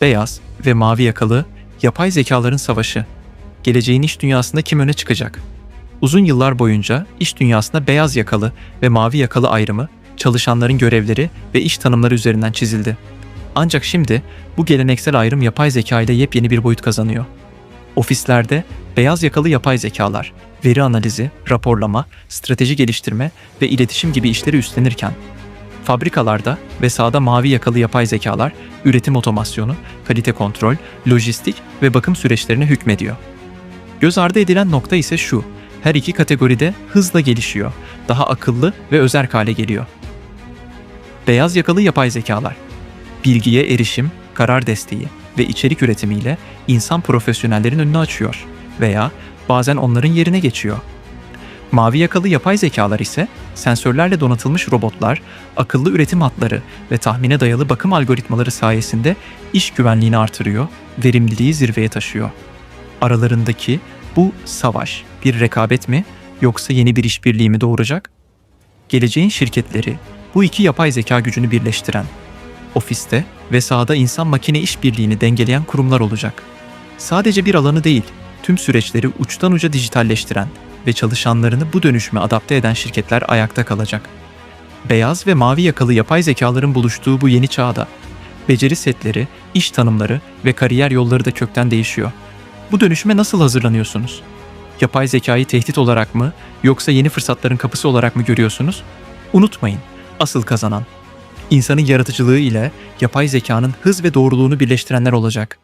Beyaz ve mavi yakalı yapay zekaların savaşı. Geleceğin iş dünyasında kim öne çıkacak? Uzun yıllar boyunca iş dünyasında beyaz yakalı ve mavi yakalı ayrımı, çalışanların görevleri ve iş tanımları üzerinden çizildi. Ancak şimdi bu geleneksel ayrım yapay zeka ile yepyeni bir boyut kazanıyor. Ofislerde beyaz yakalı yapay zekalar, veri analizi, raporlama, strateji geliştirme ve iletişim gibi işleri üstlenirken, fabrikalarda ve sahada mavi yakalı yapay zekalar üretim otomasyonu, kalite kontrol, lojistik ve bakım süreçlerine hükmediyor. Göz ardı edilen nokta ise şu, her iki kategoride hızla gelişiyor, daha akıllı ve özerk hale geliyor. Beyaz yakalı yapay zekalar, bilgiye erişim, karar desteği ve içerik üretimiyle insan profesyonellerin önünü açıyor veya bazen onların yerine geçiyor. Mavi yakalı yapay zekalar ise sensörlerle donatılmış robotlar, akıllı üretim hatları ve tahmine dayalı bakım algoritmaları sayesinde iş güvenliğini artırıyor, verimliliği zirveye taşıyor. Aralarındaki bu savaş bir rekabet mi yoksa yeni bir işbirliği mi doğuracak? Geleceğin şirketleri bu iki yapay zeka gücünü birleştiren, ofiste ve sahada insan makine işbirliğini dengeleyen kurumlar olacak. Sadece bir alanı değil, tüm süreçleri uçtan uca dijitalleştiren ve çalışanlarını bu dönüşüme adapte eden şirketler ayakta kalacak. Beyaz ve mavi yakalı yapay zekaların buluştuğu bu yeni çağda beceri setleri, iş tanımları ve kariyer yolları da kökten değişiyor. Bu dönüşüme nasıl hazırlanıyorsunuz? Yapay zekayı tehdit olarak mı yoksa yeni fırsatların kapısı olarak mı görüyorsunuz? Unutmayın, asıl kazanan insanın yaratıcılığı ile yapay zekanın hız ve doğruluğunu birleştirenler olacak.